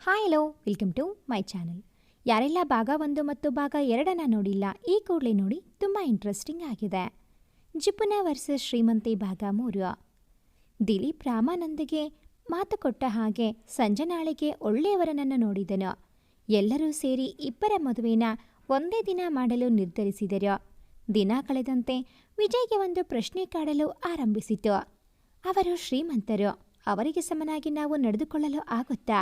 Hi hello welcome to my channel ಯಾರೆಲ್ಲ ಭಾಗ ಒಂದು ಮತ್ತು ಭಾಗ ಎರಡನ್ನ ನೋಡಿಲ್ಲ, ಈ ಕೂಡಲೇ ನೋಡಿ ತುಂಬ ಇಂಟ್ರೆಸ್ಟಿಂಗ್ ಆಗಿದೆ. ಜಿಪುನ ವರ್ಸಸ್ ಶ್ರೀಮಂತಿ ಭಾಗ ಮೂರು. ದಿಲೀಪ್ ರಾಮಾನಂದಿಗೆ ಮಾತು ಕೊಟ್ಟ ಹಾಗೆ ಸಂಜನಾಳಿಗೆ ಒಳ್ಳೆಯವರನನ್ನು ನೋಡಿದನು. ಎಲ್ಲರೂ ಸೇರಿ ಇಬ್ಬರ ಮದುವೆನ ಒಂದೇ ದಿನ ಮಾಡಲು ನಿರ್ಧರಿಸಿದರು. ದಿನ ಕಳೆದಂತೆ ವಿಜಯ್ಗೆ ಒಂದು ಪ್ರಶ್ನೆ ಕಾಡಲು ಆರಂಭಿಸಿತು. ಅವರು ಶ್ರೀಮಂತರು, ಅವರಿಗೆ ಸಮನಾಗಿ ನಾವು ನಡೆದುಕೊಳ್ಳಲು ಆಗುತ್ತಾ?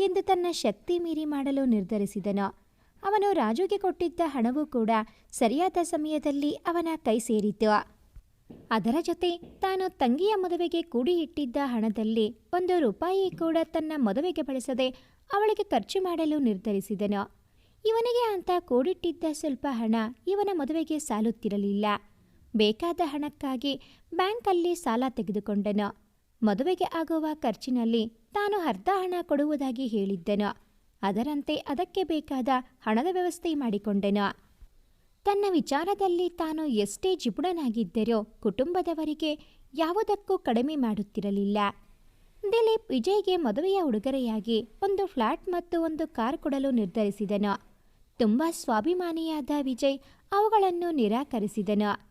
ಎಂದು ತನ್ನ ಶಕ್ತಿ ಮೀರಿ ಮಾಡಲು ನಿರ್ಧರಿಸಿದನು. ಅವನು ರಾಜುಗೆ ಕೊಟ್ಟಿದ್ದ ಹಣವೂ ಕೂಡ ಸರಿಯಾದ ಸಮಯದಲ್ಲಿ ಅವನ ಕೈ ಸೇರಿತು. ಅದರ ಜೊತೆ ತಾನು ತಂಗಿಯ ಮದುವೆಗೆ ಕೂಡಿ ಇಟ್ಟಿದ್ದ ಹಣದಲ್ಲಿ ಒಂದು ರೂಪಾಯಿ ಕೂಡ ತನ್ನ ಮದುವೆಗೆ ಬಳಸದೆ ಅವಳಿಗೆ ಖರ್ಚು ಮಾಡಲು ನಿರ್ಧರಿಸಿದನು. ಇವನಿಗೆ ಅಂತ ಕೂಡಿಟ್ಟಿದ್ದ ಸ್ವಲ್ಪ ಹಣ ಇವನ ಮದುವೆಗೆ ಸಾಲುತ್ತಿರಲಿಲ್ಲ. ಬೇಕಾದ ಹಣಕ್ಕಾಗಿ ಬ್ಯಾಂಕಲ್ಲಿ ಸಾಲ ತೆಗೆದುಕೊಂಡನು. ಮದುವೆಗೆ ಆಗುವ ಖರ್ಚಿನಲ್ಲಿ ತಾನು ಅರ್ಧ ಹಣ ಕೊಡುವುದಾಗಿ ಹೇಳಿದ್ದನು. ಅದರಂತೆ ಅದಕ್ಕೆ ಬೇಕಾದ ಹಣದ ವ್ಯವಸ್ಥೆ ಮಾಡಿಕೊಂಡನು. ತನ್ನ ವಿಚಾರದಲ್ಲಿ ತಾನು ಎಷ್ಟೇ ಜಿಪುಣನಾಗಿದ್ದರೋ ಕುಟುಂಬದವರಿಗೆ ಯಾವುದಕ್ಕೂ ಕಡಿಮೆ ಮಾಡುತ್ತಿರಲಿಲ್ಲ. ದಿಲೀಪ್ ವಿಜಯ್ಗೆ ಮದುವೆಯ ಉಡುಗೊರೆಯಾಗಿ ಒಂದು ಫ್ಲಾಟ್ ಮತ್ತು ಒಂದು ಕಾರ್ ಕೊಡಲು ನಿರ್ಧರಿಸಿದನು. ತುಂಬ ಸ್ವಾಭಿಮಾನಿಯಾದ ವಿಜಯ್ ಅವುಗಳನ್ನು ನಿರಾಕರಿಸಿದನು.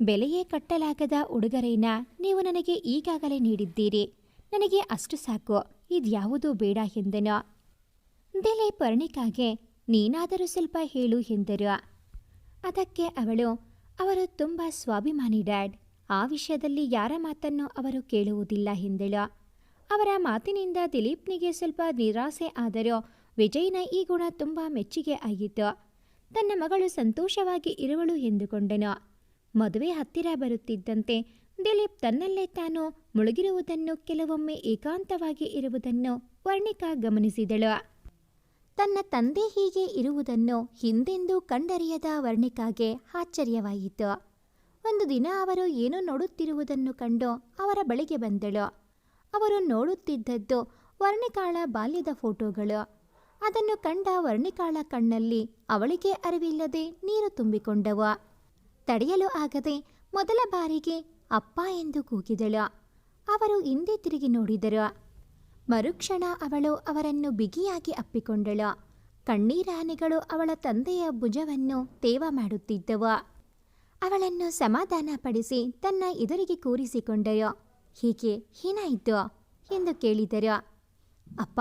ಬೆಲೆಯೇ ಕಟ್ಟಲಾಗದ ಉಡುಗೊರೆನ ನೀವು ನನಗೆ ಈಗಾಗಲೇ ನೀಡಿದ್ದೀರಿ. ನನಗೆ ಅಷ್ಟು ಸಾಕು, ಇದ್ಯಾವುದೂ ಬೇಡ ಎಂದನು. ಬೆಲೆ ಪರ್ಣಿಕಾಗೆ, ನೀನಾದರೂ ಸ್ವಲ್ಪ ಹೇಳು ಎಂದರು. ಅದಕ್ಕೆ ಅವಳು, ಅವರು ತುಂಬ ಸ್ವಾಭಿಮಾನಿ ಡ್ಯಾಡ್, ಆ ವಿಷಯದಲ್ಲಿ ಯಾರ ಮಾತನ್ನು ಅವರು ಕೇಳುವುದಿಲ್ಲ ಎಂದಳು. ಅವರ ಮಾತಿನಿಂದ ದಿಲೀಪ್ನಿಗೆ ಸ್ವಲ್ಪ ನಿರಾಸೆ ಆದರೂ ವಿಜಯ್ನ ಈ ಗುಣ ತುಂಬ ಮೆಚ್ಚುಗೆ ಆಗಿತ್ತು. ತನ್ನ ಮಗಳು ಸಂತೋಷವಾಗಿ ಇರುವಳು ಎಂದುಕೊಂಡನು. ಮದುವೆ ಹತ್ತಿರ ಬರುತ್ತಿದ್ದಂತೆ ದಿಲೀಪ್ ತನ್ನಲ್ಲೇ ತಾನು ಮುಳುಗಿರುವುದನ್ನು ಕೆಲವೊಮ್ಮೆ ಏಕಾಂತವಾಗಿ ಇರುವುದನ್ನು ವರ್ಣಿಕಾ ಗಮನಿಸಿದಳು. ತನ್ನ ತಂದೆ ಹೀಗೆ ಇರುವುದನ್ನು ಹಿಂದೆಂದೂ ಕಂಡರಿಯದ ವರ್ಣಿಕಾಗೆ ಆಶ್ಚರ್ಯವಾಯಿತು. ಒಂದು ದಿನ ಅವರು ಏನೋ ನೋಡುತ್ತಿರುವುದನ್ನು ಕಂಡು ಅವರ ಬಳಿಗೆ ಬಂದಳು. ಅವರು ನೋಡುತ್ತಿದ್ದದ್ದು ವರ್ಣಿಕಾಳ ಬಾಲ್ಯದ ಫೋಟೋಗಳು. ಅದನ್ನು ಕಂಡ ವರ್ಣಿಕಾಳ ಕಣ್ಣಲ್ಲಿ ಅವಳಿಗೆ ಅರಿವಿಲ್ಲದೆ ನೀರು ತುಂಬಿಕೊಂಡವು. ತಡೆಯಲು ಆಗದೆ ಮೊದಲ ಬಾರಿಗೆ ಅಪ್ಪ ಎಂದು ಕೂಗಿದಳು. ಅವರು ಹಿಂದೆ ತಿರುಗಿ ನೋಡಿದರು. ಮರುಕ್ಷಣ ಅವಳು ಅವರನ್ನು ಬಿಗಿಯಾಗಿ ಅಪ್ಪಿಕೊಂಡಳು. ಕಣ್ಣೀರಾನೆಗಳು ಅವಳ ತಂದೆಯ ಭುಜವನ್ನು ತೇವ ಮಾಡುತ್ತಿದ್ದವು. ಅವಳನ್ನು ಸಮಾಧಾನಪಡಿಸಿ ತನ್ನ ಎದುರಿಗೆ ಕೂರಿಸಿಕೊಂಡರು ಹೀಗೆ ಏನಾಯಿತು? ಎಂದು ಕೇಳಿದರು. ಅಪ್ಪ,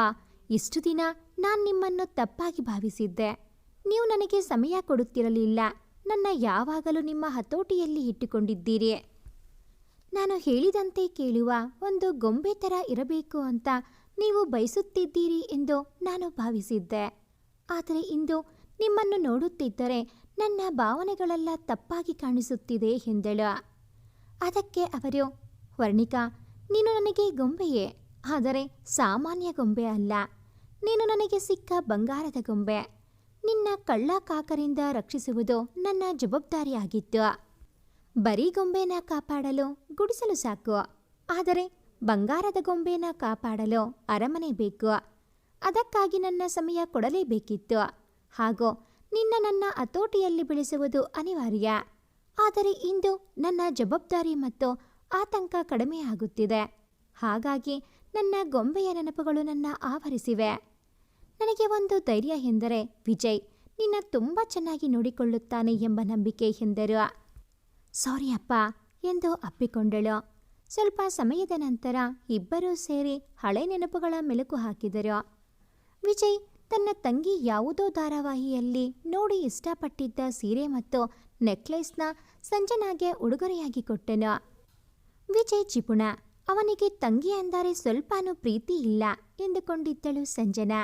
ಇಷ್ಟು ದಿನ ನಾನು ನಿಮ್ಮನ್ನು ತಪ್ಪಾಗಿ ಭಾವಿಸಿದ್ದೆ. ನೀವು ನನಗೆ ಸಮಯ ಕೊಡುತ್ತಿರಲಿಲ್ಲ. ನನ್ನ ಯಾವಾಗಲೂ ನಿಮ್ಮ ಹತೋಟಿಯಲ್ಲಿ ಇಟ್ಟುಕೊಂಡಿದ್ದೀರಿ. ನಾನು ಹೇಳಿದಂತೆ ಕೇಳುವ ಒಂದು ಗೊಂಬೆ ಥರ ಇರಬೇಕು ಅಂತ ನೀವು ಬಯಸುತ್ತಿದ್ದೀರಿ ಎಂದು ನಾನು ಭಾವಿಸಿದ್ದೆ. ಆದರೆ ಇಂದು ನಿಮ್ಮನ್ನು ನೋಡುತ್ತಿದ್ದರೆ ನನ್ನ ಭಾವನೆಗಳೆಲ್ಲ ತಪ್ಪಾಗಿ ಕಾಣಿಸುತ್ತಿದೆ ಎಂದಳು. ಅದಕ್ಕೆ ಅವರು, ವರ್ಣಿಕಾ, ನೀನು ನನಗೆ ಗೊಂಬೆಯೇ? ಆದರೆ ಸಾಮಾನ್ಯ ಗೊಂಬೆ ಅಲ್ಲ. ನೀನು ನನಗೆ ಸಿಕ್ಕ ಬಂಗಾರದ ಗೊಂಬೆ. ನಿನ್ನ ಕಳ್ಳ ಕಾಕರಿಂದ ರಕ್ಷಿಸುವುದು ನನ್ನ ಜವಾಬ್ದಾರಿಯಾಗಿತ್ತು. ಬರೀ ಗೊಂಬೆನ ಕಾಪಾಡಲು ಗುಡಿಸಲು ಸಾಕು ಆದರೆ ಬಂಗಾರದ ಗೊಂಬೆನ ಕಾಪಾಡಲು ಅರಮನೆ ಬೇಕು. ಅದಕ್ಕಾಗಿ ನನ್ನ ಸಮಯ ಕೊಡಲೇಬೇಕಿತ್ತು. ಹಾಗೂ ನಿನ್ನ ನನ್ನ ಹತೋಟಿಯಲ್ಲಿ ಬೆಳೆಸುವುದು ಅನಿವಾರ್ಯ. ಆದರೆ ಇಂದು ನನ್ನ ಜವಾಬ್ದಾರಿ ಮತ್ತು ಆತಂಕ ಕಡಿಮೆಯಾಗುತ್ತಿದೆ ಹಾಗಾಗಿ ನನ್ನ ಗೊಂಬೆಯ ನೆನಪುಗಳು ನನ್ನ ಆವರಿಸಿವೆ. ನನಗೆ ಒಂದು ಧೈರ್ಯ ಎಂದರೆ ವಿಜಯ್ ನಿನ್ನ ತುಂಬ ಚೆನ್ನಾಗಿ ನೋಡಿಕೊಳ್ಳುತ್ತಾನೆ ಎಂಬ ನಂಬಿಕೆ ಎಂದರು. ಸಾರಿ ಅಪ್ಪ ಎಂದು ಅಪ್ಪಿಕೊಂಡಳು. ಸ್ವಲ್ಪ ಸಮಯದ ನಂತರ ಇಬ್ಬರೂ ಸೇರಿ ಹಳೆ ನೆನಪುಗಳ ಮೆಲುಕು ಹಾಕಿದರು. ವಿಜಯ್ ತನ್ನ ತಂಗಿ ಯಾವುದೋ ಧಾರಾವಾಹಿಯಲ್ಲಿ ನೋಡಿ ಇಷ್ಟಪಟ್ಟಿದ್ದ ಸೀರೆ ಮತ್ತು ನೆಕ್ಲೆಸ್ನ ಸಂಜನಾಗೆ ಉಡುಗೊರೆಯಾಗಿ ಕೊಟ್ಟನು. ವಿಜಯ್ ಚಿಪುಣ, ಅವನಿಗೆ ತಂಗಿ ಅಂದರೆ ಸ್ವಲ್ಪನೂ ಪ್ರೀತಿ ಇಲ್ಲ ಎಂದುಕೊಂಡಿದ್ದಳು ಸಂಜನಾ.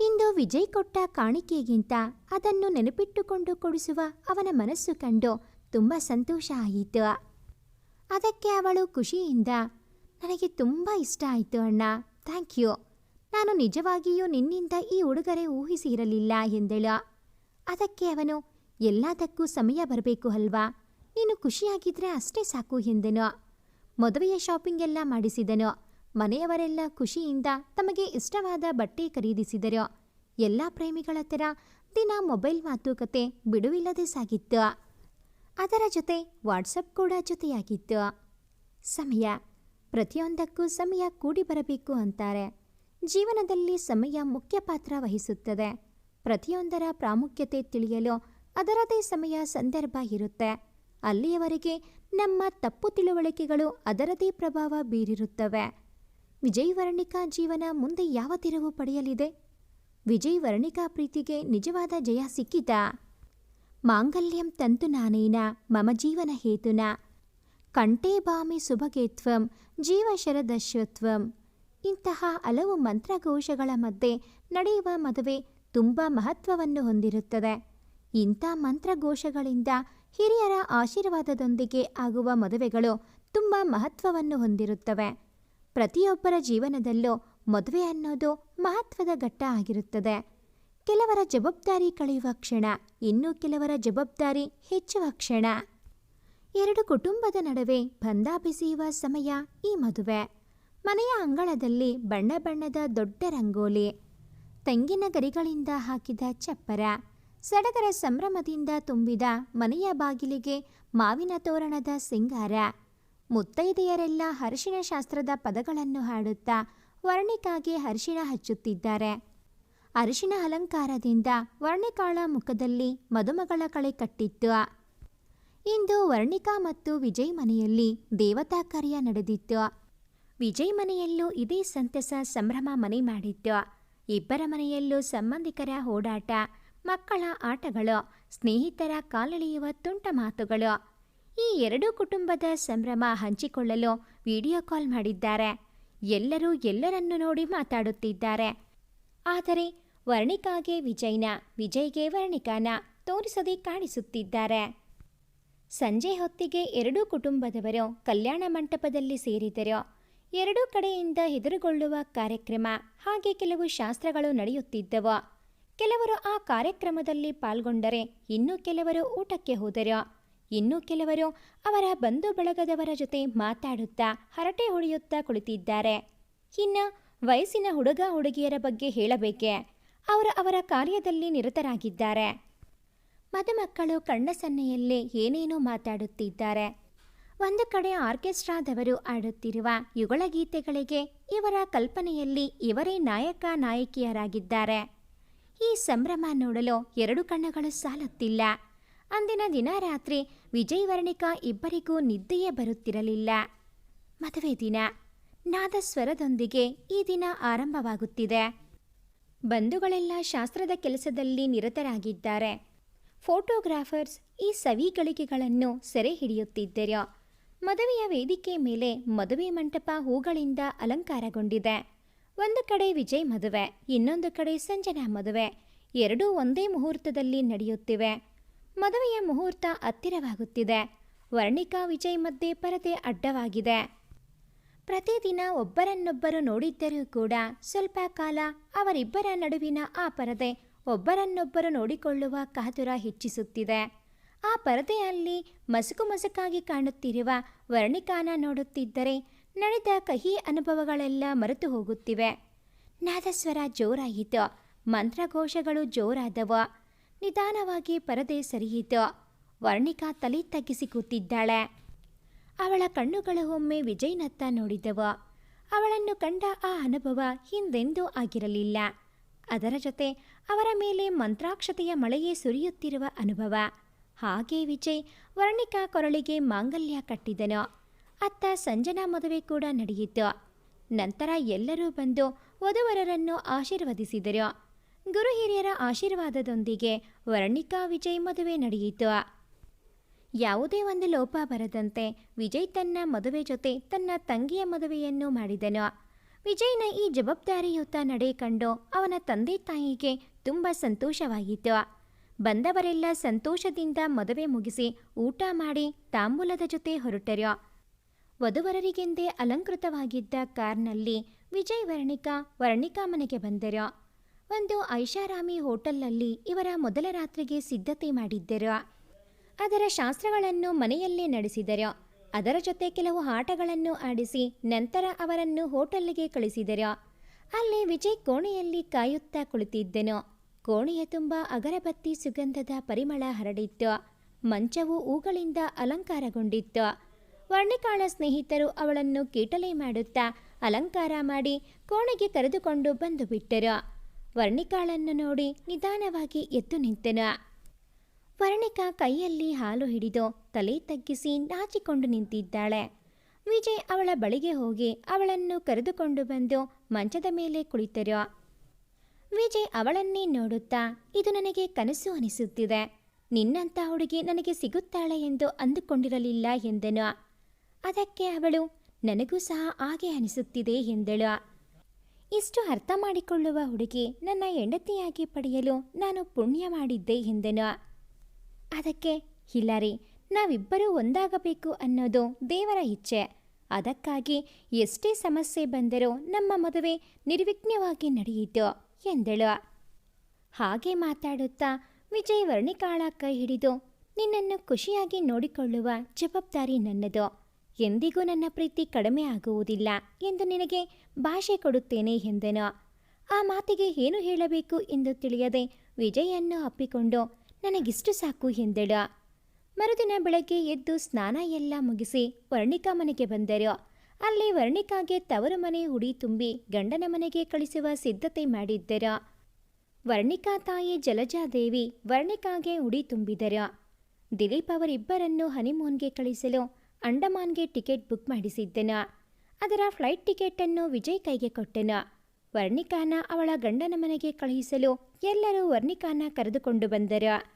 ಇಂದು ವಿಜಯ್ ಕೊಟ್ಟ ಕಾಣಿಕೆಗಿಂತ ಅದನ್ನು ನೆನಪಿಟ್ಟುಕೊಂಡು ಕೊಡಿಸುವ ಅವನ ಮನಸ್ಸು ಕಂಡು ತುಂಬ ಸಂತೋಷ ಆಯಿತು. ಅದಕ್ಕೆ ಅವಳು ಖುಷಿಯಿಂದ, ನನಗೆ ತುಂಬ ಇಷ್ಟ ಆಯಿತು ಅಣ್ಣ, ಥ್ಯಾಂಕ್ ಯು. ನಾನು ನಿಜವಾಗಿಯೂ ನಿನ್ನಿಂದ ಈ ಉಡುಗೊರೆ ಊಹಿಸಿರಲಿಲ್ಲ, ಎಂದಳು. ಅದಕ್ಕೆ ಅವನು, ಎಲ್ಲದಕ್ಕೂ ಸಮಯ ಬರಬೇಕು ಅಲ್ವಾ? ನೀನು ಖುಷಿಯಾಗಿದ್ರೆ ಅಷ್ಟೇ ಸಾಕು, ಎಂದನು. ಮದುವೆಯ ಶಾಪಿಂಗ್ ಎಲ್ಲ ಮಾಡಿಸಿದನು. ಮನೆಯವರೆಲ್ಲ ಖುಷಿಯಿಂದ ತಮಗೆ ಇಷ್ಟವಾದ ಬಟ್ಟೆ ಖರೀದಿಸಿದರು. ಎಲ್ಲ ಪ್ರೇಮಿಗಳ ಥರ ದಿನ ಮೊಬೈಲ್ ಮಾತುಕತೆ ಬಿಡುವಿಲ್ಲದೆ ಸಾಗಿತ್ತು. ಅದರ ಜೊತೆ ವಾಟ್ಸಪ್ ಕೂಡ ಜೊತೆಯಾಗಿತ್ತು. ಸಮಯ. ಪ್ರತಿಯೊಂದಕ್ಕೂ ಸಮಯ ಕೂಡಿ ಬರಬೇಕು ಅಂತಾರೆ. ಜೀವನದಲ್ಲಿ ಸಮಯ ಮುಖ್ಯ ಪಾತ್ರ ವಹಿಸುತ್ತದೆ. ಪ್ರತಿಯೊಂದರ ಪ್ರಾಮುಖ್ಯತೆ ತಿಳಿಯಲು ಅದರದೇ ಸಮಯ ಸಂದರ್ಭ ಇರುತ್ತೆ. ಅಲ್ಲಿಯವರೆಗೆ ನಮ್ಮ ತಪ್ಪು ತಿಳುವಳಿಕೆಗಳು ಅದರದೇ ಪ್ರಭಾವ ಬೀರಿರುತ್ತವೆ. ವಿಜಯ್ ವರ್ಣಿಕಾ ಜೀವನ ಮುಂದೆ ಯಾವ ತಿರುವು ಪಡೆಯಲಿದೆ? ವಿಜಯ್ ವರ್ಣಿಕಾ ಪ್ರೀತಿಗೆ ನಿಜವಾದ ಜಯ ಸಿಕ್ಕಿತಾ? ಮಾಂಗಲ್ಯಂ ನಾನೇನ, ಮಮ ಜೀವನ ಹೇತುನ. ಕಂಠೇ ಬಾಮಿ ಸುಭಗೇತ್ವಂ ಜೀವಶರದಶ್ವತ್ವಂ ಇಂತಹ ಹಲವು ಮಂತ್ರಘೋಷಗಳ ಮಧ್ಯೆ ನಡೆಯುವ ಮದುವೆ ತುಂಬ ಮಹತ್ವವನ್ನು ಹೊಂದಿರುತ್ತದೆ. ಇಂಥ ಮಂತ್ರಘೋಷಗಳಿಂದ ಹಿರಿಯರ ಆಶೀರ್ವಾದದೊಂದಿಗೆ ಆಗುವ ಮದುವೆಗಳು ತುಂಬ ಮಹತ್ವವನ್ನು ಹೊಂದಿರುತ್ತವೆ. ಪ್ರತಿಯೊಬ್ಬರ ಜೀವನದಲ್ಲೂ ಮದುವೆ ಅನ್ನೋದು ಮಹತ್ವದ ಘಟ್ಟ ಆಗಿರುತ್ತದೆ. ಕೆಲವರ ಜವಾಬ್ದಾರಿ ಕಳೆಯುವ ಕ್ಷಣ, ಇನ್ನು ಕೆಲವರ ಜವಾಬ್ದಾರಿ ಹೆಚ್ಚುವ ಕ್ಷಣ. ಎರಡು ಕುಟುಂಬದ ನಡುವೆ ಬಂಧ ಬೆಸೆಯುವ ಸಮಯ ಈ ಮದುವೆ. ಮನೆಯ ಅಂಗಳದಲ್ಲಿ ಬಣ್ಣ ಬಣ್ಣದ ದೊಡ್ಡ ರಂಗೋಲಿ. ತೆಂಗಿನ ಗರಿಗಳಿಂದ ಹಾಕಿದ ಚಪ್ಪರ. ಸಡಗರ ಸಂಭ್ರಮದಿಂದ ತುಂಬಿದ ಮನೆಯ ಬಾಗಿಲಿಗೆ ಮಾವಿನ ತೋರಣದ ಸಿಂಗಾರ. ಮುತ್ತೈದೆಯರೆಲ್ಲ ಅರಿಶಿಣ ಶಾಸ್ತ್ರದ ಪದಗಳನ್ನು ಹಾಡುತ್ತಾ ವರ್ಣಿಕಾಗೆ ಅರಿಶಿಣ ಹಚ್ಚುತ್ತಿದ್ದಾರೆ. ಅರಿಶಿಣ ಅಲಂಕಾರದಿಂದ ವರ್ಣಿಕಾಳ ಮುಖದಲ್ಲಿ ಮದುಮಗಳ ಕಳೆ ಕಟ್ಟಿತ್ತು. ಇಂದು ವರ್ಣಿಕಾ ಮತ್ತು ವಿಜಯ್ ಮನೆಯಲ್ಲಿ ದೇವತಾ ಕಾರ್ಯ ನಡೆದಿತ್ತು. ವಿಜಯ್ ಮನೆಯಲ್ಲೂ ಇದೇ ಸಂತಸ ಸಂಭ್ರಮ ಮನೆ ಮಾಡಿತ್ತು. ಇಬ್ಬರ ಮನೆಯಲ್ಲೂ ಸಂಬಂಧಿಕರ ಓಡಾಟ, ಮಕ್ಕಳ ಆಟಗಳು, ಸ್ನೇಹಿತರ ಕಾಲೆಳೆಯುವ ತುಂಟ ಮಾತುಗಳು. ಈ ಎರಡೂ ಕುಟುಂಬದ ಸಂಭ್ರಮ ಹಂಚಿಕೊಳ್ಳಲು ವಿಡಿಯೋ ಕಾಲ್ ಮಾಡಿದ್ದಾರೆ. ಎಲ್ಲರೂ ಎಲ್ಲರನ್ನು ನೋಡಿ ಮಾತಾಡುತ್ತಿದ್ದಾರೆ. ಆದರೆ ವರ್ಣಿಕಾಗೆ ವಿಜಯ್ನ, ವಿಜಯ್ಗೆ ವರ್ಣಿಕಾನ ತೋರಿಸದೆ ಕಾಣಿಸುತ್ತಿದ್ದಾರೆ. ಸಂಜೆ ಹೊತ್ತಿಗೆ ಎರಡೂ ಕುಟುಂಬದವರು ಕಲ್ಯಾಣ ಮಂಟಪದಲ್ಲಿ ಸೇರಿದರು ಎರಡೂ ಕಡೆಯಿಂದ ಎದುರುಗೊಳ್ಳುವ ಕಾರ್ಯಕ್ರಮ ಹಾಗೆ ಕೆಲವು ಶಾಸ್ತ್ರಗಳು ನಡೆಯುತ್ತಿದ್ದವು. ಕೆಲವರು ಆ ಕಾರ್ಯಕ್ರಮದಲ್ಲಿ ಪಾಲ್ಗೊಂಡರೆ ಇನ್ನೂ ಕೆಲವರು ಊಟಕ್ಕೆ ಹೋದರು, ಇನ್ನೂ ಕೆಲವರು ಅವರ ಬಂಧು ಬಳಗದವರ ಜೊತೆ ಮಾತಾಡುತ್ತಾ ಹರಟೆ ಹೊಡೆಯುತ್ತಾ ಕುಳಿತಿದ್ದಾರೆ. ಇನ್ನು ವಯಸ್ಸಿನ ಹುಡುಗ ಹುಡುಗಿಯರ ಬಗ್ಗೆ ಹೇಳಬೇಕೆ? ಅವರು ಅವರ ಕಾರ್ಯದಲ್ಲಿ ನಿರತರಾಗಿದ್ದಾರೆ. ಮದುಮಕ್ಕಳು ಕಣ್ಣ ಸನ್ನೆಯಲ್ಲಿ ಏನೇನೋ ಮಾತಾಡುತ್ತಿದ್ದಾರೆ. ಒಂದು ಕಡೆ ಆರ್ಕೆಸ್ಟ್ರಾದವರು ಆಡುತ್ತಿರುವ ಯುಗಳ ಗೀತೆಗಳಿಗೆ ಇವರ ಕಲ್ಪನೆಯಲ್ಲಿ ಇವರೇ ನಾಯಕ ನಾಯಕಿಯರಾಗಿದ್ದಾರೆ. ಈ ಸಂಭ್ರಮ ನೋಡಲು ಎರಡು ಕಣ್ಣುಗಳು ಸಾಲುತ್ತಿಲ್ಲ. ಅಂದಿನ ದಿನ ರಾತ್ರಿ ವಿಜಯವರ್ಣಿಕಾ ಇಬ್ಬರಿಗೂ ನಿದ್ದೆಯೇ ಬರುತ್ತಿರಲಿಲ್ಲ. ಮದುವೆ ದಿನ. ನಾದ ಸ್ವರದೊಂದಿಗೆ ಈ ದಿನ ಆರಂಭವಾಗುತ್ತಿದೆ. ಬಂಧುಗಳೆಲ್ಲ ಶಾಸ್ತ್ರದ ಕೆಲಸದಲ್ಲಿ ನಿರತರಾಗಿದ್ದಾರೆ. ಫೋಟೋಗ್ರಾಫರ್ಸ್ ಈ ಸವಿಗಳಿಕೆಗಳನ್ನು ಸೆರೆ ಹಿಡಿಯುತ್ತಿದ್ದರು ಮದುವೆಯ ವೇದಿಕೆ ಮೇಲೆ ಮದುವೆ ಮಂಟಪ ಹೂಗಳಿಂದ ಅಲಂಕಾರಗೊಂಡಿದೆ. ಒಂದು ಕಡೆ ವಿಜಯ್ ಮದುವೆ, ಇನ್ನೊಂದು ಕಡೆ ಸಂಜನಾ ಮದುವೆ, ಎರಡೂ ಒಂದೇ ಮುಹೂರ್ತದಲ್ಲಿ ನಡೆಯುತ್ತಿವೆ. ಮದುವೆಯ ಮುಹೂರ್ತ ಹತ್ತಿರವಾಗುತ್ತಿದೆ. ವರ್ಣಿಕಾ ವಿಜಯ್ ಮಧ್ಯೆ ಪರದೆ ಅಡ್ಡವಾಗಿದೆ. ಪ್ರತಿದಿನ ಒಬ್ಬರನ್ನೊಬ್ಬರು ನೋಡಿದ್ದರೂ ಕೂಡ ಸ್ವಲ್ಪ ಕಾಲ ಅವರಿಬ್ಬರ ನಡುವಿನ ಆ ಪರದೆ ಒಬ್ಬರನ್ನೊಬ್ಬರು ನೋಡಿಕೊಳ್ಳುವ ಕಾತುರ ಹೆಚ್ಚಿಸುತ್ತಿದೆ. ಆ ಪರದೆಯಲ್ಲಿ ಮಸುಕು ಮಸುಕಾಗಿ ಕಾಣುತ್ತಿರುವ ವರ್ಣಿಕಾನ ನೋಡುತ್ತಿದ್ದರೆ ನಡೆದ ಕಹಿ ಅನುಭವಗಳೆಲ್ಲ ಮರೆತು ಹೋಗುತ್ತಿವೆ. ನಾದಸ್ವರ ಜೋರಾಯಿತು, ಮಂತ್ರಘೋಷಗಳು ಜೋರಾದವು, ನಿಧಾನವಾಗಿ ಪರದೆ ಸರಿಯಿತು. ವರ್ಣಿಕಾ ತಲೆ ತಗ್ಗಿಸಿ ಕೂತಿದ್ದಾಳೆ. ಅವಳ ಕಣ್ಣುಗಳು ಒಮ್ಮೆ ವಿಜಯ್ನತ್ತ ನೋಡಿದವು. ಅವಳನ್ನು ಕಂಡ ಆ ಅನುಭವ ಹಿಂದೆಂದೂ ಆಗಿರಲಿಲ್ಲ. ಅದರ ಜೊತೆ ಅವರ ಮೇಲೆ ಮಂತ್ರಾಕ್ಷತೆಯ ಮಳೆಯೇ ಸುರಿಯುತ್ತಿರುವ ಅನುಭವ. ಹಾಗೆ ವಿಜಯ್ ವರ್ಣಿಕಾ ಕೊರಳಿಗೆ ಮಾಂಗಲ್ಯ ಕಟ್ಟಿದನು. ಅತ್ತ ಸಂಜನಾ ಮದುವೆ ಕೂಡ ನಡೆಯಿತು. ನಂತರ ಎಲ್ಲರೂ ಬಂದು ವಧುವರರನ್ನು ಆಶೀರ್ವದಿಸಿದರು. ಗುರು ಹಿರಿಯರ ಆಶೀರ್ವಾದದೊಂದಿಗೆ ವರ್ಣಿಕಾ ವಿಜಯ್ ಮದುವೆ ನಡೆಯಿತು. ಯಾವುದೇ ಒಂದು ಲೋಪ ಬರದಂತೆ ವಿಜಯ್ ತನ್ನ ಮದುವೆ ಜೊತೆ ತನ್ನ ತಂಗಿಯ ಮದುವೆಯನ್ನು ಮಾಡಿದನು. ವಿಜಯ್ನ ಈ ಜವಾಬ್ದಾರಿಯುತ ನಡೆ ಕಂಡು ಅವನ ತಂದೆ ತಾಯಿಗೆ ತುಂಬ ಸಂತೋಷವಾಗಿತ್ತು. ಬಂದವರೆಲ್ಲ ಸಂತೋಷದಿಂದ ಮದುವೆ ಮುಗಿಸಿ ಊಟ ಮಾಡಿ ತಾಂಬೂಲದ ಜೊತೆ ಹೊರಟರು. ವಧುವರರಿಗೆಂದೇ ಅಲಂಕೃತವಾಗಿದ್ದ ಕಾರ್ನಲ್ಲಿ ವಿಜಯ್ ವರ್ಣಿಕಾ ವರ್ಣಿಕಾ ಮನೆಗೆ ಬಂದರು. ಒಂದು ಐಷಾರಾಮಿ ಹೋಟೆಲ್ನಲ್ಲಿ ಇವರ ಮೊದಲ ರಾತ್ರಿಗೆ ಸಿದ್ಧತೆ ಮಾಡಿದ್ದರು. ಅದರ ಶಾಸ್ತ್ರಗಳನ್ನು ಮನೆಯಲ್ಲೇ ನಡೆಸಿದರು? ಅದರ ಜೊತೆ ಕೆಲವು ಆಟಗಳನ್ನು ಆಡಿಸಿ ನಂತರ ಅವರನ್ನು ಹೋಟೆಲ್ಗೆ ಕಳಿಸಿದರು? ಅಲ್ಲಿ ವಿಜಯ್ ಕೋಣೆಯಲ್ಲಿ ಕಾಯುತ್ತಾ ಕುಳಿತಿದ್ದನು? ಕೋಣೆಯ ತುಂಬ ಅಗರಬತ್ತಿ ಸುಗಂಧದ ಪರಿಮಳ ಹರಡಿತ್ತು. ಮಂಚವು ಹೂಗಳಿಂದ ಅಲಂಕಾರಗೊಂಡಿತ್ತು. ವರ್ಣಿಕಾಳ ಸ್ನೇಹಿತರು ಅವಳನ್ನು ಕೀಟಲೆ ಮಾಡುತ್ತಾ ಅಲಂಕಾರ ಮಾಡಿ ಕೋಣೆಗೆ ಕರೆದುಕೊಂಡು ಬಂದು ಬಿಟ್ಟರು? ವರ್ಣಿಕಾಳನ್ನು ನೋಡಿ ನಿಧಾನವಾಗಿ ಎದ್ದು ನಿಂತನು? ವರ್ಣಿಕಾ ಕೈಯಲ್ಲಿ ಹಾಲು ಹಿಡಿದು ತಲೆ ತಗ್ಗಿಸಿ ನಾಚಿಕೊಂಡು ನಿಂತಿದ್ದಾಳೆ. ವಿಜಯ್ ಅವಳ ಬಳಿಗೆ ಹೋಗಿ ಅವಳನ್ನು ಕರೆದುಕೊಂಡು ಬಂದು ಮಂಚದ ಮೇಲೆ ಕುಳಿತರು. ವಿಜಯ್ ಅವಳನ್ನೇ ನೋಡುತ್ತಾ, ಇದು ನನಗೆ ಕನಸು ಅನಿಸುತ್ತಿದೆ. ನಿನ್ನಂಥ ಹುಡುಗಿ ನನಗೆ ಸಿಗುತ್ತಾಳೆ ಎಂದು ಅಂದುಕೊಂಡಿರಲಿಲ್ಲ ಎಂದನು. ಅದಕ್ಕೆ ಅವಳು, ನನಗೂ ಸಹ ಹಾಗೆ ಅನಿಸುತ್ತಿದೆ ಎಂದಳು. ಇಷ್ಟು ಅರ್ಥ ಮಾಡಿಕೊಳ್ಳುವ ಹುಡುಗಿ ನನ್ನ ಹೆಂಡತಿಯಾಗಿ ಪಡೆಯಲು ನಾನು ಪುಣ್ಯ ಮಾಡಿದ್ದೆ ಎಂದನು. ಅದಕ್ಕೆ ಇಲ್ಲ ರೀ ನಾವಿಬ್ಬರೂ ಒಂದಾಗಬೇಕು ಅನ್ನೋದು ದೇವರ ಇಚ್ಛೆ. ಅದಕ್ಕಾಗಿ ಎಷ್ಟೇ ಸಮಸ್ಯೆ ಬಂದರೂ ನಮ್ಮ ಮದುವೆ ನಿರ್ವಿಘ್ನವಾಗಿ ನಡೆಯಿತು, ಎಂದಳು. ಹಾಗೆ ಮಾತಾಡುತ್ತಾ ವಿಜಯ್ ವರ್ಣಿಕಾಳ ಕೈ ಹಿಡಿದು, ನಿನ್ನನ್ನು ಖುಷಿಯಾಗಿ ನೋಡಿಕೊಳ್ಳುವ ಜವಾಬ್ದಾರಿ ನನ್ನದು. ಎಂದಿಗೂ ನನ್ನ ಪ್ರೀತಿ ಕಡಿಮೆ ಆಗುವುದಿಲ್ಲ ಎಂದು ನಿನಗೆ ಭಾಷೆ ಕೊಡುತ್ತೇನೆ, ಎಂದನು. ಆ ಮಾತಿಗೆ ಏನು ಹೇಳಬೇಕು ಎಂದು ತಿಳಿಯದೆ ವಿಜಯನ್ನು ಅಪ್ಪಿಕೊಂಡು ನನಗಿಷ್ಟು ಸಾಕು ಎಂದಳು ಮರುದಿನ ಬೆಳಗ್ಗೆ ಎದ್ದು ಸ್ನಾನ ಎಲ್ಲ ಮುಗಿಸಿ ವರ್ಣಿಕಾ ಮನೆಗೆ ಬಂದರು. ಅಲ್ಲಿ ವರ್ಣಿಕಾಗೆ ತವರು ಮನೆ ಉಡಿ ತುಂಬಿ ಗಂಡನ ಮನೆಗೆ ಕಳಿಸುವ ಸಿದ್ಧತೆ ಮಾಡಿದ್ದರು. ವರ್ಣಿಕಾ ತಾಯಿ ಜಲಜಾದೇವಿ ವರ್ಣಿಕಾಗೆ ಉಡಿ ತುಂಬಿದರು. ದಿಲೀಪ್ ಅವರಿಬ್ಬರನ್ನು ಹನಿಮೂನ್ಗೆ ಕಳಿಸಲು ಅಂಡಮಾನ್ಗೆ ಟಿಕೆಟ್ ಬುಕ್ ಮಾಡಿಸಿದ್ದನು. ಅದರ ಫ್ಲೈಟ್ ಟಿಕೆಟನ್ನು ವಿಜಯ್ ಕೈಗೆ ಕೊಟ್ಟನು. ವರ್ಣಿಕಾನ ಅವಳ ಗಂಡನ ಮನೆಗೆ ಕಳುಹಿಸಲು ಎಲ್ಲರೂ ವರ್ಣಿಕಾನ ಕರೆದುಕೊಂಡು ಬಂದರು.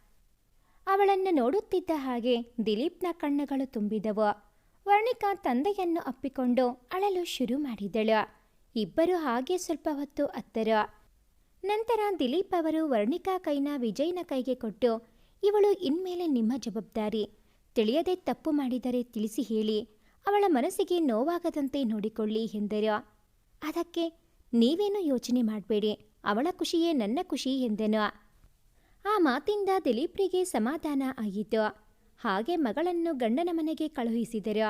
ಅವಳನ್ನು ನೋಡುತ್ತಿದ್ದ ಹಾಗೆ ದಿಲೀಪ್ನ ಕಣ್ಣುಗಳು ತುಂಬಿದವು. ವರ್ಣಿಕಾ ತಂದೆಯನ್ನು ಅಪ್ಪಿಕೊಂಡು ಅಳಲು ಶುರು ಮಾಡಿದಳು. ಇಬ್ಬರು ಹಾಗೆ ಸ್ವಲ್ಪ ಹೊತ್ತು ಅತ್ತರು. ನಂತರ ದಿಲೀಪ್ ಅವರು ವರ್ಣಿಕಾ ಕೈನ ವಿಜಯ್ನ ಕೈಗೆ ಕೊಟ್ಟು, ಇವಳು ಇನ್ಮೇಲೆ ನಿಮ್ಮ ಜವಾಬ್ದಾರಿ. ತಿಳಿಯದೆ ತಪ್ಪು ಮಾಡಿದರೆ ತಿಳಿಸಿ ಹೇಳಿ. ಅವಳ ಮನಸ್ಸಿಗೆ ನೋವಾಗದಂತೆ ನೋಡಿಕೊಳ್ಳಿ ಎಂದರು. ಅದಕ್ಕೆ ನೀವೇನು ಯೋಚನೆ ಮಾಡಬೇಡಿ. ಅವಳ ಖುಷಿಯೇ ನನ್ನ ಖುಷಿ ಎಂದನು. ಆ ಮಾತಿಂದ ದಿಲೀಪ್ರಿಗೆ ಸಮಾಧಾನ ಆಯಿತು ಹಾಗೆ ಮಗಳನ್ನು ಗಂಡನ ಮನೆಗೆ ಕಳುಹಿಸಿದರು.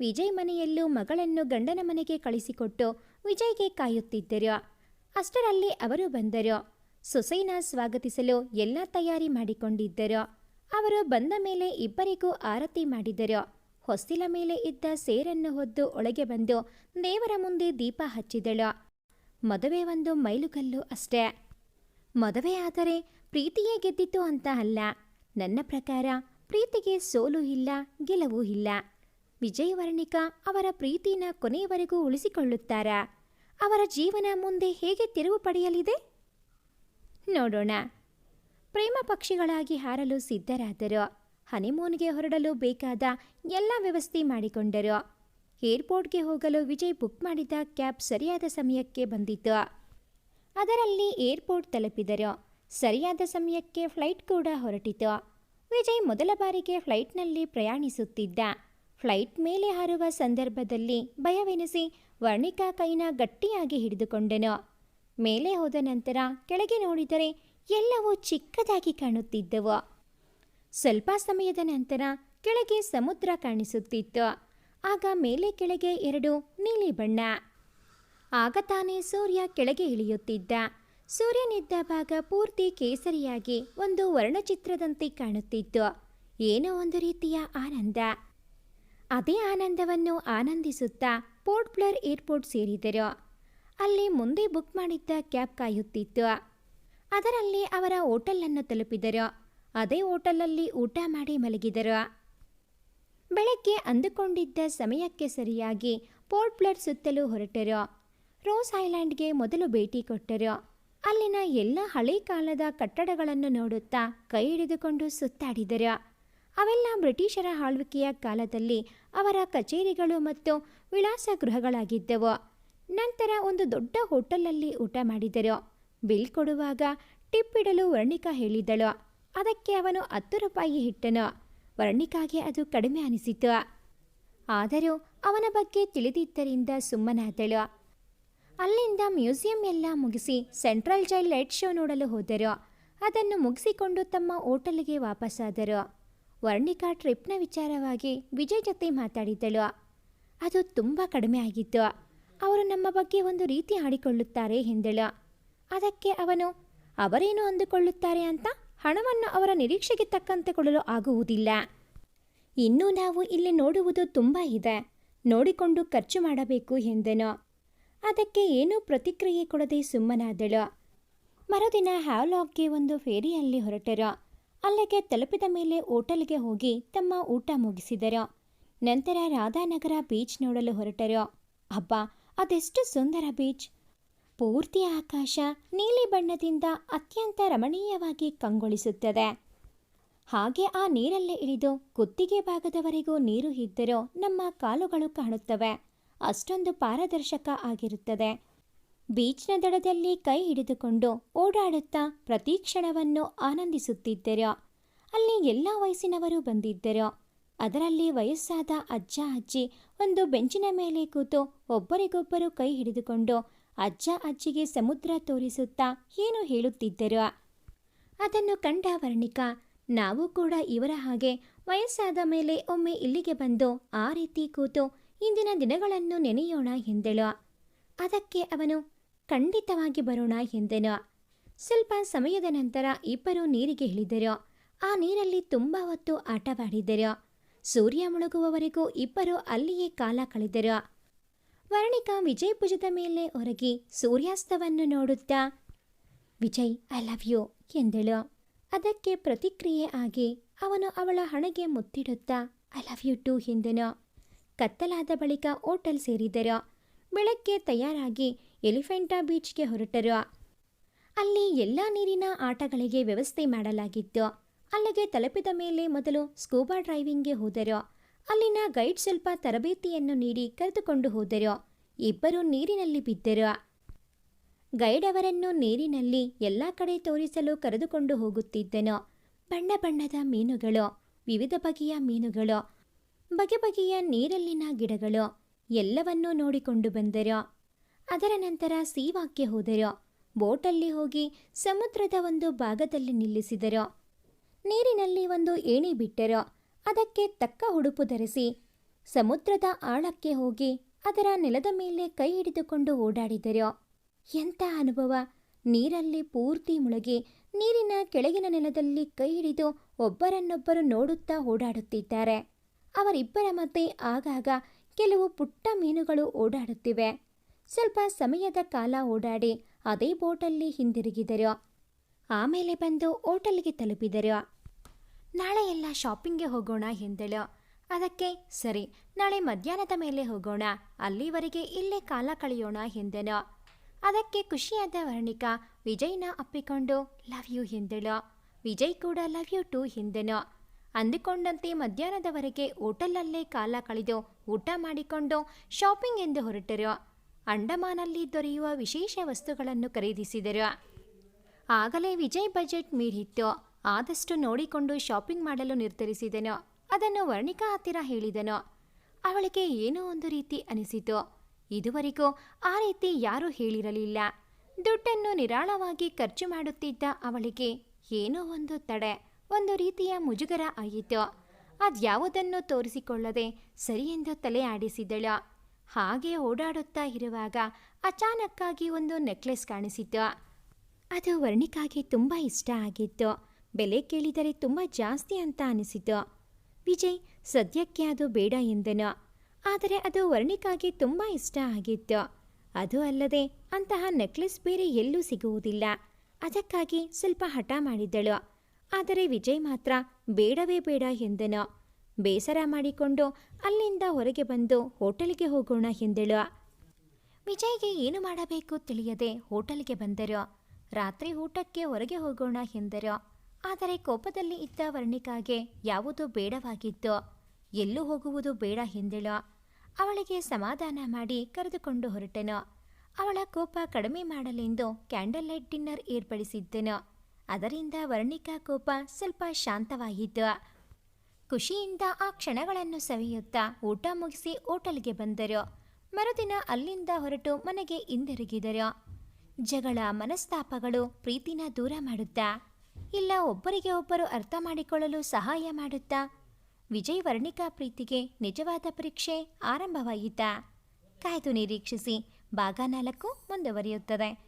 ವಿಜಯ್ ಮನೆಯಲ್ಲೂ ಮಗಳನ್ನು ಗಂಡನ ಮನೆಗೆ ಕಳಿಸಿಕೊಟ್ಟು ವಿಜಯ್ಗೆ ಕಾಯುತ್ತಿದ್ದರು. ಅಷ್ಟರಲ್ಲಿ ಅವರು ಬಂದರು. ಸೊಸೈನ ಸ್ವಾಗತಿಸಲು ಎಲ್ಲ ತಯಾರಿ ಮಾಡಿಕೊಂಡಿದ್ದರು. ಅವರು ಬಂದ ಮೇಲೆ ಇಬ್ಬರಿಗೂ ಆರತಿ ಮಾಡಿದರು. ಹೊಸ್ತಿಲ ಮೇಲೆ ಇದ್ದ ಸೇರನ್ನು ಹೊದ್ದು ಒಳಗೆ ಬಂದು ದೇವರ ಮುಂದೆ ದೀಪ ಹಚ್ಚಿದಳು. ಮದುವೆ ಒಂದು ಮೈಲುಗಲ್ಲು ಅಷ್ಟೇ. ಮದುವೆ ಆದರೆ ಪ್ರೀತಿಯೇ ಗೆದ್ದಿತು ಅಂತ ಅಲ್ಲ. ನನ್ನ ಪ್ರಕಾರ ಪ್ರೀತಿಗೆ ಸೋಲು ಇಲ್ಲ, ಗೆಲುವು ಇಲ್ಲ. ವಿಜಯ್ ವರ್ಣಿಕಾ ಅವರ ಪ್ರೀತಿನ ಕೊನೆಯವರೆಗೂ ಉಳಿಸಿಕೊಳ್ಳುತ್ತಾರಾ? ಅವರ ಜೀವನ ಮುಂದೆ ಹೇಗೆ ತಿರುವು ಪಡೆಯಲಿದೆ? ನೋಡೋಣ. ಪ್ರೇಮ ಪಕ್ಷಿಗಳಾಗಿ ಹಾರಲು ಸಿದ್ಧರಾದರು. ಹನಿಮೂನ್ಗೆ ಹೊರಡಲು ಬೇಕಾದ ಎಲ್ಲ ವ್ಯವಸ್ಥೆ ಮಾಡಿಕೊಂಡರು. ಏರ್ಪೋರ್ಟ್ಗೆ ಹೋಗಲು ವಿಜಯ್ ಬುಕ್ ಮಾಡಿದ ಕ್ಯಾಬ್ ಸರಿಯಾದ ಸಮಯಕ್ಕೆ ಬಂದಿತು ಅದರಲ್ಲಿ ಏರ್ಪೋರ್ಟ್ ತಲುಪಿದರು. ಸರಿಯಾದ ಸಮಯಕ್ಕೆ ಫ್ಲೈಟ್ ಕೂಡ ಹೊರಟಿತು. ವಿಜಯ್ ಮೊದಲ ಬಾರಿಗೆ ಫ್ಲೈಟ್ನಲ್ಲಿ ಪ್ರಯಾಣಿಸುತ್ತಿದ್ದ. ಫ್ಲೈಟ್ ಮೇಲೆ ಹಾರುವ ಸಂದರ್ಭದಲ್ಲಿ ಭಯವೆನಿಸಿ ವರ್ಣಿಕಾ ಕೈನ ಗಟ್ಟಿಯಾಗಿ ಹಿಡಿದುಕೊಂಡನು. ಮೇಲೆ ಹೋದ ನಂತರ ಕೆಳಗೆ ನೋಡಿದರೆ ಎಲ್ಲವೂ ಚಿಕ್ಕದಾಗಿ ಕಾಣುತ್ತಿದ್ದವು. ಸ್ವಲ್ಪ ಸಮಯದ ನಂತರ ಕೆಳಗೆ ಸಮುದ್ರ ಕಾಣಿಸುತ್ತಿತ್ತು. ಆಗ ಮೇಲೆ ಕೆಳಗೆ ಎರಡು ನೀಲಿ ಬಣ್ಣ. ಆಗ ತಾನೇ ಸೂರ್ಯ ಕೆಳಗೆ ಇಳಿಯುತ್ತಿದ್ದ. ಸೂರ್ಯನಿದ್ದ ಭಾಗ ಪೂರ್ತಿ ಕೇಸರಿಯಾಗಿ ಒಂದು ವರ್ಣಚಿತ್ರದಂತೆ ಕಾಣುತ್ತಿತ್ತು. ಏನೋ ಒಂದು ರೀತಿಯ ಆನಂದ. ಅದೇ ಆನಂದವನ್ನು ಆನಂದಿಸುತ್ತಾ ಪೋರ್ಟ್ ಬ್ಲರ್ ಏರ್ಪೋರ್ಟ್ ಸೇರಿದರು. ಅಲ್ಲಿ ಮುಂದೆ ಬುಕ್ ಮಾಡಿದ್ದ ಕ್ಯಾಬ್ ಕಾಯುತ್ತಿತ್ತು. ಅದರಲ್ಲಿ ಅವರ ಹೋಟೆಲನ್ನು ತಲುಪಿದರು. ಅದೇ ಹೋಟೆಲಲ್ಲಿ ಊಟ ಮಾಡಿ ಮಲಗಿದರು. ಬೆಳಗ್ಗೆ ಅಂದುಕೊಂಡಿದ್ದ ಸಮಯಕ್ಕೆ ಸರಿಯಾಗಿ ಪೋರ್ಟ್ ಬ್ಲರ್ ಸುತ್ತಲೂ ಹೊರಟರು. ರೋಸ್ ಐಲ್ಯಾಂಡ್ಗೆ ಮೊದಲು ಭೇಟಿ ಕೊಟ್ಟರು. ಅಲ್ಲಿನ ಎಲ್ಲ ಹಳೆ ಕಾಲದ ಕಟ್ಟಡಗಳನ್ನು ನೋಡುತ್ತಾ ಕೈ ಹಿಡಿದುಕೊಂಡು ಸುತ್ತಾಡಿದರು. ಅವೆಲ್ಲ ಬ್ರಿಟಿಷರ ಆಳ್ವಿಕೆಯ ಕಾಲದಲ್ಲಿ ಅವರ ಕಚೇರಿಗಳು ಮತ್ತು ವಿಳಾಸ ಗೃಹಗಳಾಗಿದ್ದವು ನಂತರ ಒಂದು ದೊಡ್ಡ ಹೋಟೆಲಲ್ಲಿ ಊಟ ಮಾಡಿದರು. ಬಿಲ್ ಕೊಡುವಾಗ ಟಿಪ್ ಇಡಲು ವರ್ಣಿಕಾ ಹೇಳಿದಳು. ಅದಕ್ಕೆ ಅವನು ಹತ್ತು ರೂಪಾಯಿ ಇಟ್ಟನು. ವರ್ಣಿಕಾಗೆ ಅದು ಕಡಿಮೆ ಅನಿಸಿತು. ಆದರೂ ಅವನ ಬಗ್ಗೆ ತಿಳಿದಿದ್ದರಿಂದ ಸುಮ್ಮನಾದಳು. ಅಲ್ಲಿಂದ ಮ್ಯೂಸಿಯಂ ಎಲ್ಲ ಮುಗಿಸಿ ಸೆಂಟ್ರಲ್ ಜೈಲ್ ಲೈಟ್ ಶೋ ನೋಡಲು ಹೋದರು. ಅದನ್ನು ಮುಗಿಸಿಕೊಂಡು ತಮ್ಮ ಹೋಟೆಲ್ಗೆ ವಾಪಸ್ಸಾದರು ವರ್ಣಿಕಾ ಟ್ರಿಪ್ನ ವಿಚಾರವಾಗಿ ವಿಜಯ್ ಜೊತೆ ಮಾತಾಡಿದ್ದಳು. ಅದು ತುಂಬ ಕಡಿಮೆ ಆಗಿತ್ತು. ಅವರು ನಮ್ಮ ಬಗ್ಗೆ ಒಂದು ರೀತಿ ಆಡಿಕೊಳ್ಳುತ್ತಾರೆ ಎಂದಳು. ಅದಕ್ಕೆ ಅವನು, ಅವರೇನು ಅಂದುಕೊಳ್ಳುತ್ತಾರೆ ಅಂತ ಹಣವನ್ನು ಅವರ ನಿರೀಕ್ಷೆಗೆ ತಕ್ಕಂತೆ ಕೊಡಲು ಆಗುವುದಿಲ್ಲ. ಇನ್ನೂ ನಾವು ಇಲ್ಲಿ ನೋಡುವುದು ತುಂಬ ಇದೆ. ನೋಡಿಕೊಂಡು ಖರ್ಚು ಮಾಡಬೇಕು, ಎಂದನು. ಅದಕ್ಕೆ ಏನೂ ಪ್ರತಿಕ್ರಿಯೆ ಕೊಡದೆ ಸುಮ್ಮನಾದಳು. ಮರುದಿನ ಹ್ಯಾವ್ಲಾಕ್ಗೆ ಒಂದು ಫೇರಿಯಲ್ಲಿ ಹೊರಟರು. ಅಲ್ಲಿಗೆ ತಲುಪಿದ ಮೇಲೆ ಹೋಟೆಲ್ಗೆ ಹೋಗಿ ತಮ್ಮ ಊಟ ಮುಗಿಸಿದರು. ನಂತರ ರಾಧಾನಗರ ಬೀಚ್ ನೋಡಲು ಹೊರಟರು. ಅಬ್ಬ, ಅದೆಷ್ಟು ಸುಂದರ ಬೀಚ್! ಪೂರ್ತಿ ಆಕಾಶ ನೀಲಿ ಬಣ್ಣದಿಂದ ಅತ್ಯಂತ ರಮಣೀಯವಾಗಿ ಕಂಗೊಳಿಸುತ್ತದೆ. ಹಾಗೆ ಆ ನೀರಲ್ಲೇ ಇಳಿದು ಕುತ್ತಿಗೆ ಭಾಗದವರೆಗೂ ನೀರು ಇದ್ದರೂ ನಮ್ಮ ಕಾಲುಗಳು ಕಾಣುತ್ತವೆ. ಅಷ್ಟೊಂದು ಪಾರದರ್ಶಕ ಆಗಿರುತ್ತದೆ. ಬೀಚ್ನ ದಡದಲ್ಲಿ ಕೈ ಹಿಡಿದುಕೊಂಡು ಓಡಾಡುತ್ತಾ ಪ್ರತಿ ಕ್ಷಣವನ್ನು ಆನಂದಿಸುತ್ತಿದ್ದರು. ಅಲ್ಲಿ ಎಲ್ಲ ವಯಸ್ಸಿನವರು ಬಂದಿದ್ದರು. ಅದರಲ್ಲಿ ವಯಸ್ಸಾದ ಅಜ್ಜ, ಅಜ್ಜಿ ಒಂದು ಬೆಂಚಿನ ಮೇಲೆ ಕೂತು ಒಬ್ಬರಿಗೊಬ್ಬರು ಕೈ ಹಿಡಿದುಕೊಂಡು ಅಜ್ಜ, ಅಜ್ಜಿಗೆ ಸಮುದ್ರ ತೋರಿಸುತ್ತಾ ಏನು ಹೇಳುತ್ತಿದ್ದರು. ಅದನ್ನು ಕಂಡ ವರ್ಣಿಕಾ, ನಾವು ಕೂಡ ಇವರ ಹಾಗೆ ವಯಸ್ಸಾದ ಮೇಲೆ ಒಮ್ಮೆ ಇಲ್ಲಿಗೆ ಬಂದು ಆ ರೀತಿ ಕೂತು ಇಂದಿನ ದಿನಗಳನ್ನು ನೆನೆಯೋಣ ಎಂದಳು. ಅದಕ್ಕೆ ಅವನು, ಖಂಡಿತವಾಗಿ ಬರೋಣ ಎಂದನು. ಸ್ವಲ್ಪ ಸಮಯದ ನಂತರ ಇಬ್ಬರು ನೀರಿಗೆ ಇಳಿದರು. ಆ ನೀರಲ್ಲಿ ತುಂಬ ಹೊತ್ತು ಆಟವಾಡಿದರು. ಸೂರ್ಯ ಮುಳುಗುವವರೆಗೂ ಇಬ್ಬರು ಅಲ್ಲಿಯೇ ಕಾಲ ಕಳೆದರು. ವರ್ಣಿಕಾ ವಿಜಯ್ ಭುಜದ ಮೇಲೆ ಹೊರಗಿ ಸೂರ್ಯಾಸ್ತವನ್ನು ನೋಡುತ್ತಾ, ವಿಜಯ್ ಐ ಲವ್ ಯು ಎಂದಳು. ಅದಕ್ಕೆ ಪ್ರತಿಕ್ರಿಯೆ ಆಗಿ ಅವನು ಅವಳ ಹಣೆಗೆ ಮುತ್ತಿಡುತ್ತಾ ಐ ಲವ್ ಯು ಟು ಎಂದನು. ಕತ್ತಲಾದ ಬಳಿಕ ಹೋಟೆಲ್ ಸೇರಿದರು. ಬೆಳಗ್ಗೆ ತಯಾರಾಗಿ ಎಲಿಫೆಂಟಾ ಬೀಚ್ಗೆ ಹೊರಟರು. ಅಲ್ಲಿ ಎಲ್ಲ ನೀರಿನ ಆಟಗಳಿಗೆ ವ್ಯವಸ್ಥೆ ಮಾಡಲಾಗಿತ್ತು. ಅಲ್ಲಿಗೆ ತಲುಪಿದ ಮೇಲೆ ಮೊದಲು ಸ್ಕೂಬಾ ಡ್ರೈವಿಂಗ್ಗೆ ಹೋದರು. ಅಲ್ಲಿನ ಗೈಡ್ ಸ್ವಲ್ಪ ತರಬೇತಿಯನ್ನು ನೀಡಿ ಕರೆದುಕೊಂಡು ಹೋದರು. ಇಬ್ಬರು ನೀರಿನಲ್ಲಿ ಬಿದ್ದರು. ಗೈಡ್ ಅವರನ್ನು ನೀರಿನಲ್ಲಿ ಎಲ್ಲ ಕಡೆ ತೋರಿಸಲು ಕರೆದುಕೊಂಡು ಹೋಗುತ್ತಿದ್ದನು. ಬಣ್ಣ ಬಣ್ಣದ ಮೀನುಗಳು, ವಿವಿಧ ಬಗೆಯ ಮೀನುಗಳು ಬಗೆ ಬಗೆಯ ನೀರಲ್ಲಿನ ಗಿಡಗಳು ಎಲ್ಲವನ್ನೂ ನೋಡಿಕೊಂಡು ಬಂದರು. ಅದರ ನಂತರ ಸೀವಾಕ್ಕೆ ಹೋದರು. ಬೋಟಲ್ಲಿ ಹೋಗಿ ಸಮುದ್ರದ ಒಂದು ಭಾಗದಲ್ಲಿ ನಿಲ್ಲಿಸಿದರು. ನೀರಿನಲ್ಲಿ ಒಂದು ಏಣಿ ಬಿಟ್ಟರು. ಅದಕ್ಕೆ ತಕ್ಕ ಉಡುಪು ಧರಿಸಿ ಸಮುದ್ರದ ಆಳಕ್ಕೆ ಹೋಗಿ ಅದರ ನೆಲದ ಮೇಲೆ ಕೈ ಹಿಡಿದುಕೊಂಡು ಓಡಾಡಿದರು. ಎಂಥ ಅನುಭವ! ನೀರಲ್ಲಿ ಪೂರ್ತಿ ಮುಳುಗಿ ನೀರಿನ ಕೆಳಗಿನ ನೆಲದಲ್ಲಿ ಕೈ ಹಿಡಿದು ಒಬ್ಬರನ್ನೊಬ್ಬರು ನೋಡುತ್ತಾ ಓಡಾಡುತ್ತಿದ್ದಾರೆ. ಅವರಿಬ್ಬರ ಮಧ್ಯೆ ಆಗಾಗ ಕೆಲವು ಪುಟ್ಟ ಮೀನುಗಳು ಓಡಾಡುತ್ತಿವೆ. ಸ್ವಲ್ಪ ಸಮಯದ ಕಾಲ ಓಡಾಡಿ ಅದೇ ಬೋಟಲ್ಲಿ ಹಿಂದಿರುಗಿದರು. ಆಮೇಲೆ ಬಂದು ಹೋಟೆಲ್ಗೆ ತಲುಪಿದರು. ನಾಳೆ ಎಲ್ಲ ಶಾಪಿಂಗ್ಗೆ ಹೋಗೋಣ ಎಂದಳು. ಅದಕ್ಕೆ, ಸರಿ, ನಾಳೆ ಮಧ್ಯಾಹ್ನದ ಮೇಲೆ ಹೋಗೋಣ, ಅಲ್ಲಿವರೆಗೆ ಇಲ್ಲೇ ಕಾಲ ಕಳೆಯೋಣ ಎಂದನು. ಅದಕ್ಕೆ ಖುಷಿಯಾದ ವರ್ಣಿಕಾ, ವಿಜಯ್ನ ಅಪ್ಪಿಕೊಂಡು, ಲವ್ ಯು, ಎಂದಳು. ವಿಜಯ್ ಕೂಡ ಲವ್ ಯು ಟು, ಎಂದನು. ಅಂದುಕೊಂಡಂತೆ ಮಧ್ಯಾಹ್ನದವರೆಗೆ ಹೋಟೆಲಲ್ಲೇ ಕಾಲ ಕಳೆದು ಊಟ ಮಾಡಿಕೊಂಡು ಶಾಪಿಂಗ್ ಎಂದು ಹೊರಟರು. ಅಂಡಮಾನಲ್ಲಿ ದೊರೆಯುವ ವಿಶೇಷ ವಸ್ತುಗಳನ್ನು ಖರೀದಿಸಿದರು. ಆಗಲೇ ವಿಜಯ್ ಬಜೆಟ್ ಮೀರಿತ್ತು. ಆದಷ್ಟು ನೋಡಿಕೊಂಡು ಶಾಪಿಂಗ್ ಮಾಡಲು ನಿರ್ಧರಿಸಿದನು. ಅದನ್ನು ವರ್ಣಿಕಾ ಹತ್ತಿರ ಹೇಳಿದನು. ಅವಳಿಗೆ ಏನೋ ಒಂದು ರೀತಿ ಅನಿಸಿತು. ಇದುವರೆಗೂ ಆ ರೀತಿ ಯಾರೂ ಹೇಳಿರಲಿಲ್ಲ. ದುಡ್ಡನ್ನು ನಿರಾಳವಾಗಿ ಖರ್ಚು ಮಾಡುತ್ತಿದ್ದ ಅವಳಿಗೆ ಏನೋ ಒಂದು ತಡೆ. ಒಂದು ರೀತಿಯ ಮುಜುಗರ ಆಯಿತು ಅದ್ಯಾವುದನ್ನು ತೋರಿಸಿಕೊಳ್ಳದೆ ಸರಿಯೆಂದು ತಲೆ ಆಡಿಸಿದಳು. ಹಾಗೆ ಓಡಾಡುತ್ತಾ ಇರುವಾಗ ಅಚಾನಕ್ಕಾಗಿ ಒಂದು ನೆಕ್ಲೆಸ್ ಕಾಣಿಸಿತು. ಅದು ವರ್ಣಿಕಾಗೆ ತುಂಬ ಇಷ್ಟ ಆಗಿತ್ತು. ಬೆಲೆ ಕೇಳಿದರೆ ತುಂಬ ಜಾಸ್ತಿ ಅಂತ ಅನಿಸಿತು. ವಿಜಯ್, ಸದ್ಯಕ್ಕೆ ಅದು ಬೇಡ ಎಂದನು. ಆದರೆ ಅದು ವರ್ಣಿಕಾಗೆ ತುಂಬ ಇಷ್ಟ ಆಗಿತ್ತು. ಅದು ಅಲ್ಲದೆ ಅಂತಹ ನೆಕ್ಲೆಸ್ ಬೇರೆ ಎಲ್ಲೂ ಸಿಗುವುದಿಲ್ಲ. ಅದಕ್ಕಾಗಿ ಸ್ವಲ್ಪ ಹಠ ಮಾಡಿದ್ದಳು. ಆದರೆ ವಿಜಯ್ ಮಾತ್ರ ಬೇಡವೇ ಬೇಡ ಎಂದನು. ಬೇಸರ ಮಾಡಿಕೊಂಡು ಅಲ್ಲಿಂದ ಹೊರಗೆ ಬಂದು ಹೋಟೆಲ್ಗೆ ಹೋಗೋಣ ಎಂದಳು. ವಿಜಯ್ಗೆ ಏನು ಮಾಡಬೇಕು ತಿಳಿಯದೆ ಹೋಟೆಲ್ಗೆ ಬಂದರು. ರಾತ್ರಿ ಊಟಕ್ಕೆ ಹೊರಗೆ ಹೋಗೋಣ ಎಂದರು. ಆದರೆ ಕೋಪದಲ್ಲಿ ಇದ್ದ ವರ್ಣಿಕಾಗೆ ಯಾವುದು ಬೇಡವಾಗಿತ್ತು. ಎಲ್ಲೂ ಹೋಗುವುದು ಬೇಡ ಎಂದಳು. ಅವಳಿಗೆ ಸಮಾಧಾನ ಮಾಡಿ ಕರೆದುಕೊಂಡು ಹೊರಟನು. ಅವಳ ಕೋಪ ಕಡಿಮೆ ಮಾಡಲೆಂದು ಕ್ಯಾಂಡಲ್ ಲೈಟ್ ಡಿನ್ನರ್ ಏರ್ಪಡಿಸಿದ್ದನು. ಅದರಿಂದ ವರ್ಣಿಕಾ ಕೋಪ ಸ್ವಲ್ಪ ಶಾಂತವಾಯಿತು ಖುಷಿಯಿಂದ ಆ ಕ್ಷಣಗಳನ್ನು ಸವಿಯುತ್ತಾ ಊಟ ಮುಗಿಸಿ ಹೋಟೆಲ್ಗೆ ಬಂದರು. ಮರುದಿನ ಅಲ್ಲಿಂದ ಹೊರಟು ಮನೆಗೆ ಹಿಂದಿರುಗಿದರು. ಜಗಳ, ಮನಸ್ತಾಪಗಳು ಪ್ರೀತಿನ ದೂರ ಮಾಡುತ್ತಾ, ಇಲ್ಲ ಒಬ್ಬರಿಗೆ ಒಬ್ಬರು ಅರ್ಥ ಮಾಡಿಕೊಳ್ಳಲು ಸಹಾಯ ಮಾಡುತ್ತಾ, ವಿಜಯ್ ವರ್ಣಿಕಾ ಪ್ರೀತಿಗೆ ನಿಜವಾದ ಪರೀಕ್ಷೆ ಆರಂಭವಾಯಿತಾ? ಕಾಯ್ದು ನಿರೀಕ್ಷಿಸಿ, ಭಾಗ ನಾಲ್ಕು ಮುಂದುವರಿಯುತ್ತದೆ.